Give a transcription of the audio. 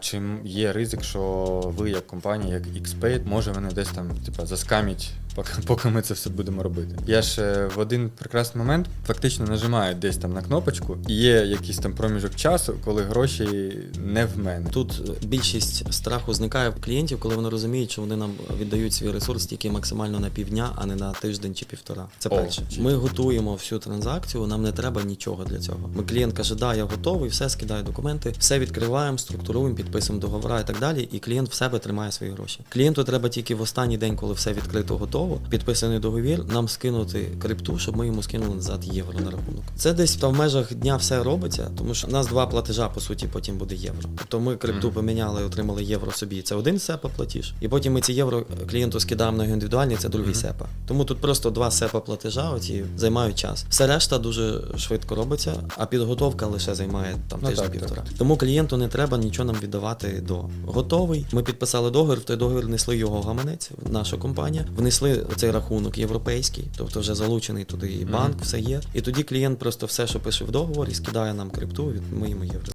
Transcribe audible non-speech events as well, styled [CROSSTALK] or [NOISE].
Чи є ризик, що ви, як компанія, як XPay, може мене десь там типа заскаміть, поки, [LAUGHS] поки ми це все будемо робити? Я ж в один прекрасний момент фактично нажимаю десь там на кнопочку, і є якийсь там проміжок часу, коли гроші не в мене. Тут е, більшість страху зникає в клієнтів, коли вони розуміють, що вони нам віддають свій ресурс тільки максимально на півдня, а не на тиждень чи півтора. Це О, перше. Ми готуємо всю транзакцію, нам не треба нічого для цього. Ми клієнт каже, да, я готовий, все скидає документи, все відкриваємо, структуруємо, підписуємо договори і так далі. І клієнт в себе тримає свої гроші. Клієнту треба тільки в останній день, коли все відкрито, готово, підписаний договір, нам скинути крипту, щоб ми йому скинули назад євро на рахунок. Це десь там в межах дня все робиться, тому що у нас два платежа, по суті, потім буде євро. Тобто ми крипту поміняли, отримали євро собі. Це один сепа платіж. І потім ми ці євро клієнту скидаємо на його індивідуальний, це другий сепа. Тому тут просто два сепа платежа, оці займають час. Все решта дуже швидко робиться, а підготовка лише займає там Ну, тиждень так, півтора. Тому клієнту не треба нічого нам віддавати до. Готовий. Ми підписали договір, в той договір внесли його гаманець, наша компанія, внесли цей рахунок європейський, тобто вже залучений туди і банк, все є. І тоді клієнт просто все, що пише в договорі, скидає нам крипту, від ми йому євро